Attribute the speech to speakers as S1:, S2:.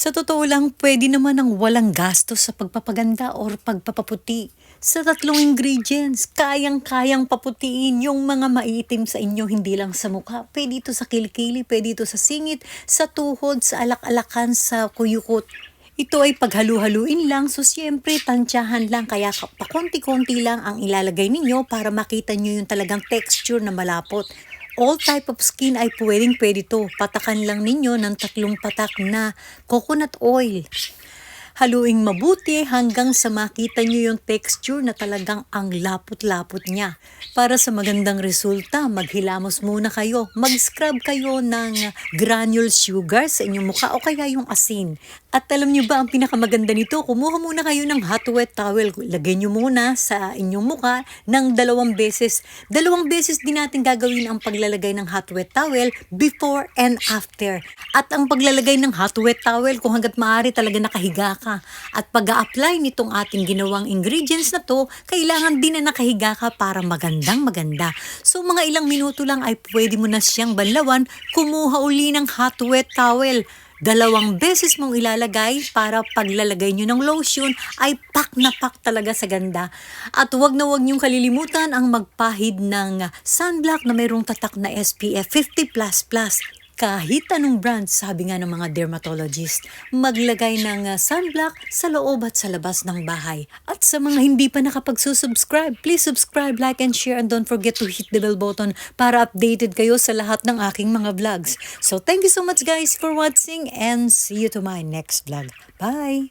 S1: Sa totoo lang, pwede naman ang walang gastos sa pagpapaganda or pagpapaputi. Sa tatlong ingredients, kayang-kayang paputiin yung mga maitim sa inyo, hindi lang sa mukha. Pwede ito sa kilikili, pwede ito sa singit, sa tuhod, sa alak-alakan, sa kuyukot. Ito ay paghalu-haluin lang, so siyempre tansyahan lang, kaya ka- pakonti-konti lang ang ilalagay ninyo para makita nyo yung talagang texture na malapot. All type of skin ay pwedeng pwede to. Patakan lang ninyo ng tatlong patak na coconut oil. Haluing mabuti hanggang sa makita nyo yung texture na talagang ang lapot-lapot niya. Para sa magandang resulta, maghilamos muna kayo. Mag-scrub kayo ng granule sugar sa inyong mukha o kaya yung asin. At alam nyo ba ang pinakamaganda nito? Kumuha muna kayo ng hot wet towel. Lagay nyo muna sa inyong mukha ng dalawang beses. Dalawang beses din natin gagawin ang paglalagay ng hot wet towel before and after. At ang paglalagay ng hot wet towel kung hanggat maaari talaga nakahiga ka. At pag apply nitong ating ginawang ingredients na to, kailangan din na nakahiga ka para magandang maganda. So mga ilang minuto lang ay pwede mo na siyang banlawan, kumuha uli ng hot wet towel. Dalawang beses mong ilalagay para paglalagay nyo ng lotion ay pak na pak talaga sa ganda. At wag na wag nyong kalilimutan ang magpahid ng sunblock na mayroong tatak na SPF 50++. Kahit anong brand, sabi nga ng mga dermatologist, maglagay ng uh, sunblock sa loob at sa labas ng bahay. At sa mga hindi pa nakapagsusubscribe, please subscribe, like, and share, and don't forget to hit the bell button para updated kayo sa lahat ng aking mga vlogs. So thank you so much guys for watching and see you to my next vlog. Bye!